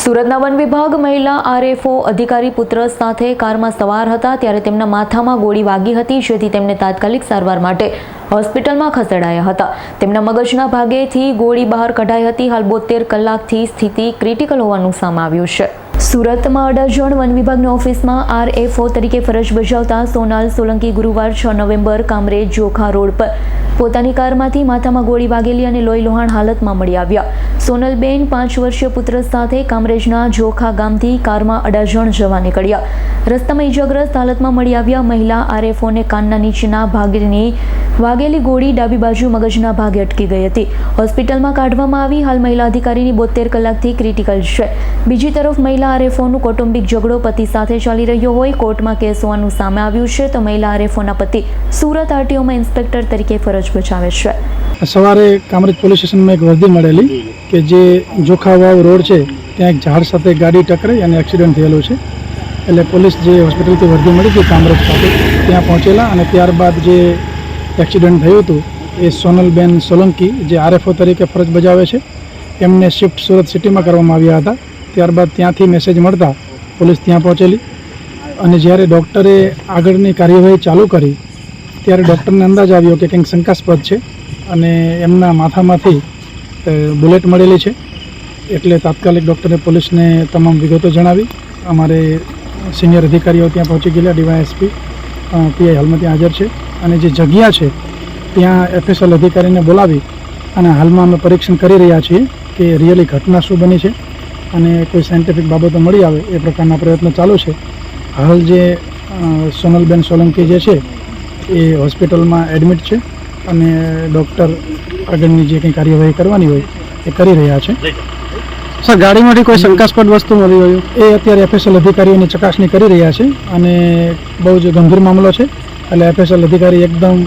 સુરતના વન વિભાગ મહિલા આરએફઓ અધિકારી પુત્ર સાથે કારમાં સવાર હતા ત્યારે તેમના માથામાં ગોળી વાગી હતી, જેથી તેમને તાત્કાલિક સારવાર માટે હોસ્પિટલમાં ખસેડાયા હતા. તેમના મગજના ભાગેથી ગોળી બહાર કઢાઈ હતી. હાલ બોતેર કલાકથી સ્થિતિ ક્રિટિકલ હોવાનું સામે આવ્યું છે. સુરતમાં અડાજણ વન વિભાગની ઓફિસમાં આરએફઓ તરીકે ફરજ બજાવતા સોનાલ સોલંકી ગુરુવાર છ નવેમ્બર કામરેજ જોખા રોડ પર પોતાની કારમાંથી માથામાં ગોળી વાગેલી અને લોહી લોહાણ હાલતમાં મળી આવ્યા. સોનલબેન પાંચ વર્ષીય પુત્ર સાથે કામરેજના જોખા ગામથી કારમાં અડાજણ જવા નીકળ્યા. રસ્તામાં ઈજાગ્રસ્ત હાલતમાં મળી આવ્યા મહિલા આરએફઓને કાનના નીચેના ભાગની વાગેલી ગોળી ડાબી બાજુ મગજના ભાગે અટકી ગઈ હતી. હોસ્પિટલમાં કાઢવામાં આવી હાલ મહિલા અધિકારીની બોતેર કલાકથી ક્રિટિકલ છે. બીજી તરફ મહિલા આરએફઓનું કૌટુંબિક ઝઘડો પતિ સાથે ચાલી રહ્યો હોય, કોર્ટમાં કેસ હોવાનું સામે આવ્યું છે, તો મહિલા આરએફઓના પતિ સુરત આરટીઓમાં ઇન્સ્પેક્ટર તરીકે ફરજ બજાવે છે. સવારે કામરેજ પોલીસ સ્ટેશનમાં એક વર્દી મળેલી કે જે જોખાવાવ રોડ છે, ત્યાં એક ઝાડ સાથે ગાડી ટકરાઈ અને એક્સિડન્ટ થયેલો છે. એટલે પોલીસ જે હોસ્પિટલથી વર્દી મળી હતી કામરેજ ખાતે, ત્યાં પહોંચેલા અને ત્યારબાદ જે એક્સિડન્ટ થયું હતું, એ સોનલબેન સોલંકી જે આરએફઓ તરીકે ફરજ બજાવે છે, એમને શિફ્ટ સુરત સિટીમાં કરવામાં આવ્યા હતા. ત્યારબાદ ત્યાંથી મેસેજ મળતા પોલીસ ત્યાં પહોંચેલી અને જ્યારે ડૉક્ટરે આગળની કાર્યવાહી ચાલુ કરી, ત્યારે ડૉક્ટરને અંદાજ આવ્યો કે કંઈક શંકાસ્પદ છે અને એમના માથામાંથી બુલેટ મળેલી છે. એટલે તાત્કાલિક ડૉક્ટરે પોલીસને તમામ વિગતો જણાવી. અમારે સિનિયર અધિકારીઓ ત્યાં પહોંચી ગયેલા, ડીવાયએસપી પીઆઈ હાલમાં ત્યાં હાજર છે. અને જે જગ્યા છે, ત્યાં એફએસએલ અધિકારીને બોલાવી અને હાલમાં અમે પરીક્ષણ કરી રહ્યા છીએ કે રિયલી ઘટના શું બની છે અને કોઈ સાયન્ટિફિક બાબતો મળી આવે એ પ્રકારના પ્રયત્નો ચાલુ છે. હાલ જે સોનલબેન સોલંકી જે છે, એ હોસ્પિટલમાં એડમિટ છે અને ડૉક્ટર આગળની જે કંઈ કાર્યવાહી કરવાની હોય એ કરી રહ્યા છે. સર ગાડીમાંથી કોઈ શંકાસ્પદ વસ્તુ મળી રહ્યું એ અત્યારે એફએસએલ અધિકારીઓની ચકાસણી કરી રહ્યા છે અને બહુ જ ગંભીર મામલો છે. એટલે એફએસએલ અધિકારી એકદમ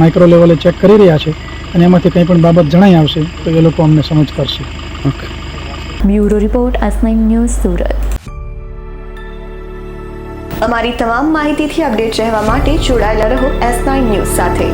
માઇક્રો લેવલે ચેક કરી રહ્યા છે અને એમાંથી કંઈ પણ બાબત જણાઈ આવશે તો એ લોકો અમને સમજ કરશે. Okay. Bureau report S news Surat. અમારી તમામ માહિતીથી અપડેટ રહેવા માટે જોડાયેલા રહો એસ નાઇન ન્યૂઝ સાથે.